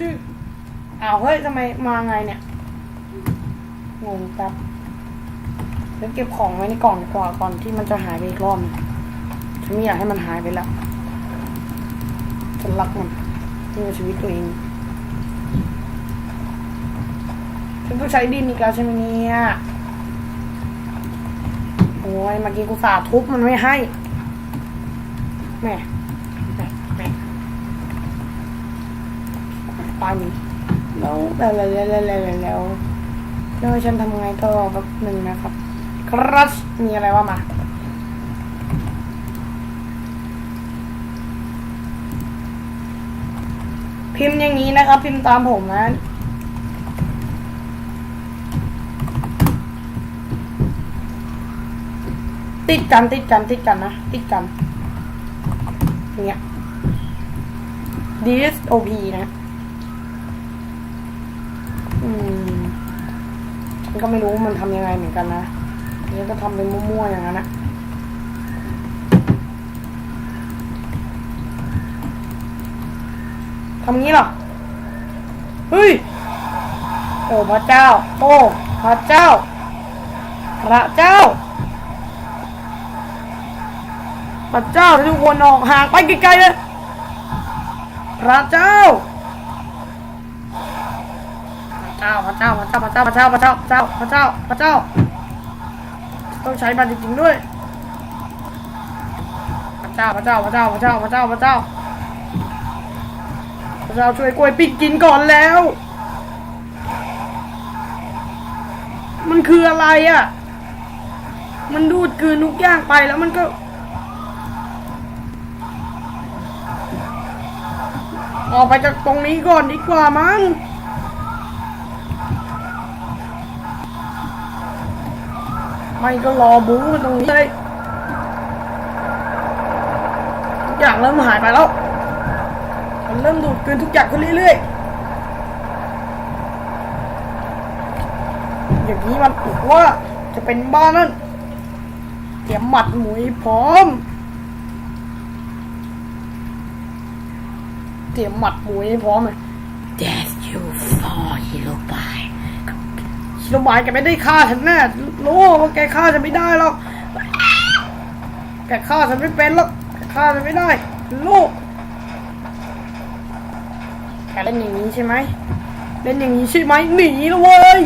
ชื่ออ้าวเฮ้ยทำไมมาไงเนี่ยงงแป๊บเดี๋ยวเก็บของไว้ในกล่องดีกว่าก่อนที่มันจะหายไปอีกรอบนึงฉันไม่อยากให้มันหายไปแล้วฉันรักมันนี่คือชีวิตตัวเองฉันต้องใช้ดินอีกแล้วใช่ไหมเนี่ยโอ้ยเมื่อกี้กูสาทุบมันไม่ให้แม่ ปันแล้วแล้วแล้วแล้วแล้วแล้วฉันทำไงก็รอแป๊บหนึ่งนะครับ ครับมีอะไรว่ามาพิมพ์อย่างนี้นะครับ พิมพ์ตามผมนะติดกันติดกันติดกันนะติดกันเนี่ย this op นะ ก็ไม่รู้มันทำยังไงเหมือนกันนะนี่ก็ทำเป็นมั่วๆอย่างนั้นนะทำงี้หรอ เฮ้ย โอ้พระเจ้า โอ้พระเจ้า พระเจ้า พระเจ้าทุกคนออกห่างไปไกลๆเลย พระเจ้า พระเจ้าพระเจ้าพระเจ้าพระเจ้าพระเจ้าพระเจ้าพระเจ้าพระเจ้า ต้องใช้มันจริงๆด้วยพระเจ้าพระเจ้าพระเจ้าพระเจ้าพระเจ้าพระเจ้าพระเจ้าช่วยกล้วยปิดกินก่อนแล้ว มันคืออะไรอะ มันดูดกืนทุกอย่างไปแล้วมันก็ออกไปจากตรงนี้ก่อนดีกว่ามั้ง ไม่ก็รอบู๊กันตรงนี้เลยทุกอย่างเริ่มหายไปแล้ว มันเริ่มดูดกลืนทุกอย่างขึ้นเรื่อยๆ อย่างนี้มันบอกว่าจะเป็นบ้านนั่นเตรียมหมัดหมุยพร้อม เตรียมหมัดหมุยพร้อมเลย Death you fall, Hero Pie. ชิ โนบายแกไม่ได้ฆ่าฉันแน่รู้ว่าแกฆ่าฉันไม่ได้หรอกแกฆ่าฉันไม่เป็นหรอกแกฆ่าฉันไม่ได้ลูกแกเล่นอย่างนี้ใช่ไหมเล่นอย่างนี้ใช่ไหมหนีแล้วเว้ย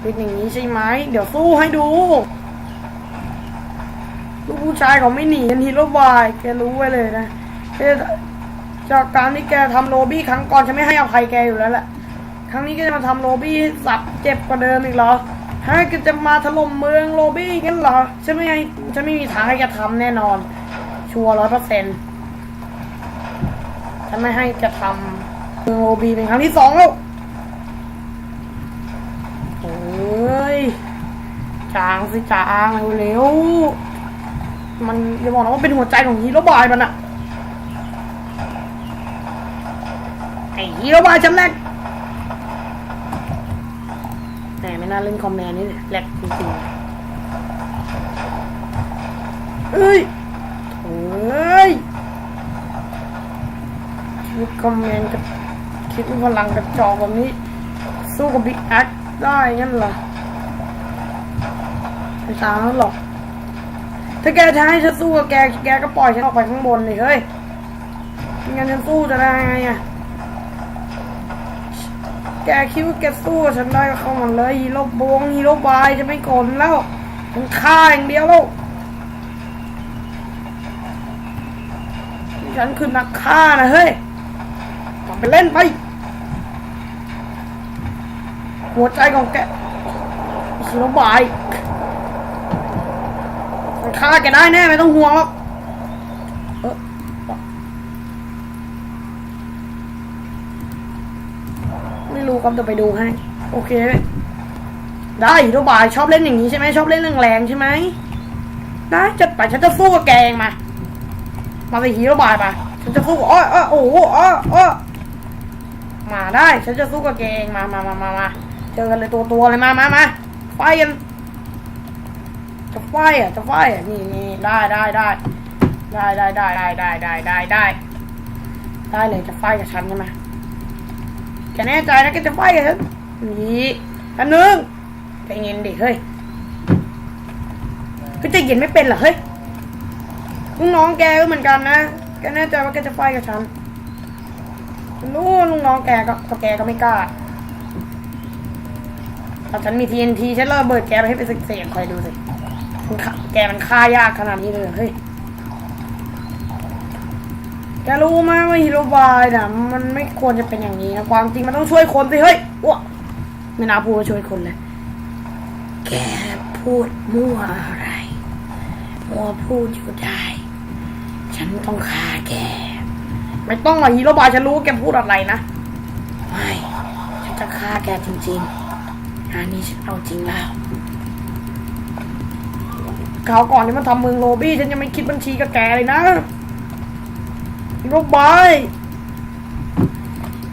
เล่นอย่างนี้ใช่ไหมเดี๋ยวสู้ให้ดูลูกผู้ชายเขาไม่หนีกันฮีโร่บายแกรู้ไว้เลยนะจากการที่แกทำโรบี้ครั้งก่อนฉันไม่ให้อภัยแกอยู่แล้วแหละ ครั้งนี้ก็จะมาทำโรบี้สับเจ็บกว่าเดิมอีกเหรอฮะก็จะมาถล่มเมืองโรบี้กันเหรอฉันไม่ให้ฉันไม่มีทางให้แกทำแน่นอน ชัวร์ร้อยเปอร์เซ็นต์ฉันไม่ให้แกทำเมืองโรบี้เป็นครั้งที่สองแล้วโอ้ยจางสิจางเร็วๆมันอย่าบอกนะว่าเป็นหัวใจของฮีโร่บายมันอะไอฮีโร่บายฉันแรก แหมไม่น่าเล่นคอมแมนนี่แหลกจริงๆเอ้ยโอ้ยชีวิตคอมแมนกับคิดพลังกระจอกแบบนี้ สู้กับบิ๊กแอคได้งั้นเหรอไม่ตามแล้วหรอกถ้าแกจะให้ฉันสู้กับแก แกก็ปล่อยฉันออกไปข้างบนเลยเฮ้ยงั้นฉันสู้จะได้ไงอะ แกคิดว่าแกสู้ฉันได้ก็เข้ามาเลยฮีโร่บงฮีโร่บายจะไม่กลนแล้วมันฆ่าอย่างเดียวแล้วฉันคือนักฆ่านะเฮ้ยกลับไปเล่นไป หัวใจของแกฮีโร่บายมันฆ่าแกได้แน่ไม่ต้องห่วงหรอก ครับจะไปดูให้ โอเค ได้ฮีโร่บายชอบเล่นอย่างนี้ใช่ไหมชอบเล่นแรงๆใช่ไหมได้จัดไปฉันจะสู้กับแกงมา มาสิฮีโร่บายมาฉันจะสู้กับอ้ออ้อโอ้โหอ้ออ้มาได้ ฉันจะสู้กับแกงมามามามามาเจอกันเลยตัวตัวเลยมามามาไฟกันจะไฟอะจะไฟอะนี่นี่ได้ได้ได้ได้ได้ได้ได้ได้ได้ได้ได้ได้เลยจะไฟกับฉันใช่ไหม แกแน่ใจนะแกจะไฟกับฉันนี่อันหนึงใจเย็นดิเฮ้ยก็ใจเย็นไม่เป็นเหรอเฮ้ยลูกน้องแกก็เหมือนกันนะแกแน่ใจว่าแกจะไฟกับฉันนู้ลูกน้องแกก็ก็แกก็ไม่กล้าถ้าฉันมี TNT ฉันระเบิดแกไปให้เป็นเศษๆคอยดูสิแกมันฆ่ายากขนาดนี้เลยเฮ้ย แกรู้ไหมว่าฮีโร่บายนะมันไม่ควรจะเป็นอย่างนี้นะความจริงมันต้องช่วยคนสิเฮ้ยอ้วกไม่น่าพูดว่าช่วยคนเลย แกพูดมั่วอะไร มั่วพูดอยู่ได้ ฉันต้องฆ่าแก ไม่ต้องหรอกฮีโร่บายฉันรู้ว่าแกพูดอะไรนะ ไม่ ฉันจะฆ่าแกจริงๆงานนี้ฉันเอาจริงแล้วคราวก่อนที่มันทำเมืองโรบี้ฉันยังไม่คิดบัญชีกับแกเลยนะ ฮีโร่บาย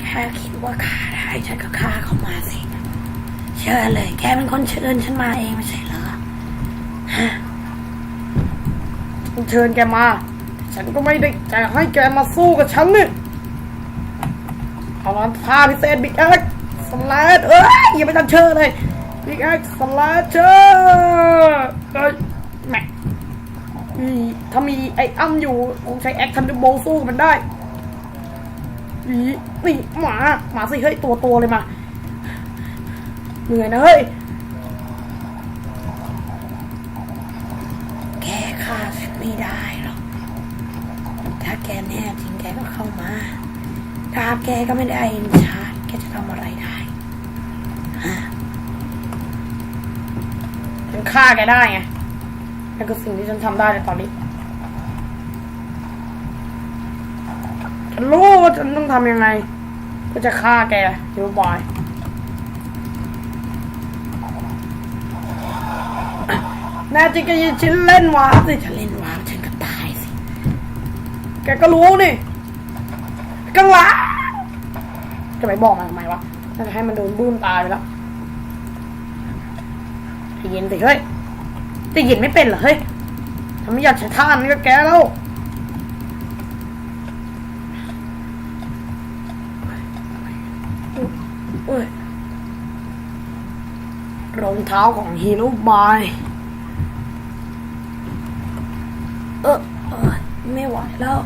แค่คิดว่าฆ่าได้ฉันก็ฆ่าเขามาสิ เชื่อเลย แกเป็นคนเชิญฉันมาเองไม่ใช่เหรอฉันเชิญแกมา ฉันก็ไม่ได้จะให้แกมาสู้กับฉันนี่เอาละท่าพิเศษบิ๊กแอคสแลดเอ้ยอย่าไปทันเชิญเลยบิ๊กแอคสแลดเชอร์เอ้ยแหม่อี ถ้ามีไอ้อ้ำอยู่คงใช้แอคทันเดอร์โบสู้มันได้อีนี่หมาหมาสิเฮ้ยตัวโตเลยมาเหนื่อยนะเฮ้ยแกฆ่าฉันไม่ได้หรอกถ้าแกแน่จริงแกก็เข้ามาดาแกก็ไม่ได้อินชาร์แกจะทำอะไรได้ฉันฆ่าแกได้ไง นั่นคือสิ่งที่ฉันทำได้ในตอนนี้ฉันรู้ว่าฉันต้องทำยังไงเพื่อจะฆ่าแกยูบอยแน่จริงก็ยินชิ้นเล่นวาร์ปสิจะเล่นว้าวฉันก็ตายสิ แกก็รู้นี่กังหลาจะไปบอกมันทำไมวะน่าจะให้มันโดนบูมตายไปแล้วใจเย็นสิเฮ้ย ใจะเย็นไม่เป็นเหรอเฮ้ยฉันไมอยากใช้ท่านั้นกับแกแล้วเอ้ยรองเท้าของฮีโร่บายเออเออไม่ไหวแล้ว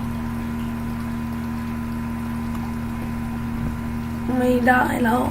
ไม่ได้แล้ว